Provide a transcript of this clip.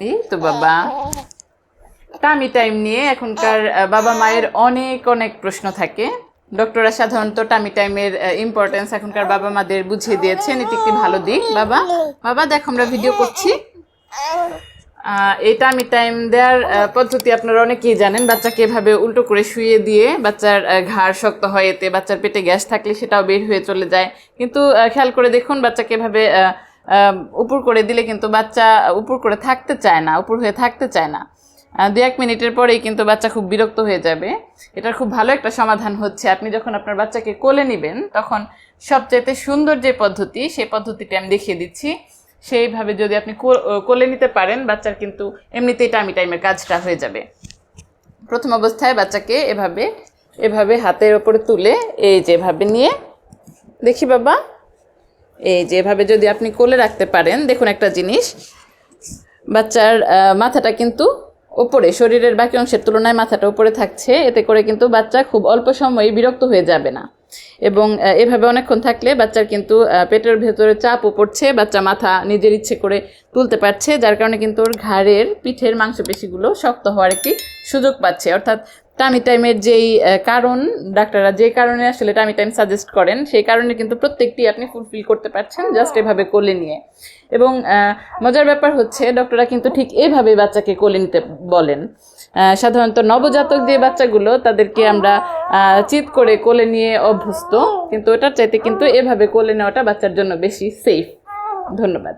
এই তো বাবা। টামি টাইম নিয়ে এখনকার বাবা মায়ের অনেক অনেক প্রশ্ন থাকে। ডক্টররা সাধারণত টামি টাইমের ইম্পর্টেন্স এখনকার বাবা মাদের বুঝিয়ে দিয়েছেন। এটি একটি ভালো দিক, বাবা। বাবা, দেখো আমরা ভিডিও করছি। এই টামি টাইম দেওয়ার পদ্ধতি আপনারা অনেকেই জানেন। বাচ্চাকে এভাবে উল্টো করে শুয়ে দিয়ে বাচ্চার ঘাড় শক্ত হয়, এতে বাচ্চার পেটে গ্যাস থাকলে সেটাও বের হয়ে চলে যায়। কিন্তু খেয়াল করে দেখুন বাচ্চাকে এভাবে উপর করে দিলে কিন্তু বাচ্চা উপর করে থাকতে চায় না, উপর হয়ে থাকতে চায় না। দু এক মিনিটের পরেই কিন্তু বাচ্চা খুব বিরক্ত হয়ে যাবে। এটার খুব ভালো একটা সমাধান হচ্ছে। আপনি যখন আপনার বাচ্চাকে কোলে নেবেন, তখন সবচাইতে সুন্দর যে পদ্ধতি, সেই পদ্ধতিটি আমি দেখিয়ে দিচ্ছি। সেইভাবে যদি আপনি কোলে নিতে পারেন, বাচ্চার কিন্তু এমনিতেই টাইমি টাইমের কাজটা হয়ে যাবে। প্রথম অবস্থায় বাচ্চাকে এভাবে এভাবে হাতের ওপরে তুলে এই যে এভাবে নিয়ে, দেখি বাবা। এই যে এভাবে যদি আপনি কোলে রাখতে পারেন, দেখুন একটা জিনিস, বাচ্চার মাথাটা কিন্তু ওপরে, শরীরের বাকি অংশের তুলনায় মাথাটা উপরে থাকছে, এতে করে কিন্তু বাচ্চা খুব অল্প সময়ে বিরক্ত হয়ে যাবে না। এবং এভাবে অনেকক্ষণ থাকলে বাচ্চার কিন্তু পেটের ভেতরে চাপও পড়ছে, বাচ্চা মাথা নিজের ইচ্ছে করে তুলতে পারছে, যার কারণে কিন্তু ওর ঘাড়ের পিঠের মাংসপেশিগুলো শক্ত হওয়ার একটি সুযোগ পাচ্ছে। অর্থাৎ টামি টাইমের যেই কারণ ডাক্তাররা যে কারণে আসলে টামি টাইম সাজেস্ট করেন সেই কারণে কিন্তু প্রত্যেকটি আপনি ফুলফিল করতে পারছেন জাস্ট এভাবে কোলে নিয়ে। এবং মজার ব্যাপার হচ্ছে ডক্টররা কিন্তু ঠিক এভাবে বাচ্চাকে কোলে নিতে বলেন। সাধারণত নবজাতক যে বাচ্চাগুলো তাদেরকে আমরা চিৎ করে কোলে নিয়ে অভ্যস্ত কিন্তু ওটার চাইতে কিন্তু এভাবে কোলে নেওয়াটা বাচ্চার জন্য বেশি সেফ ধন্যবাদ।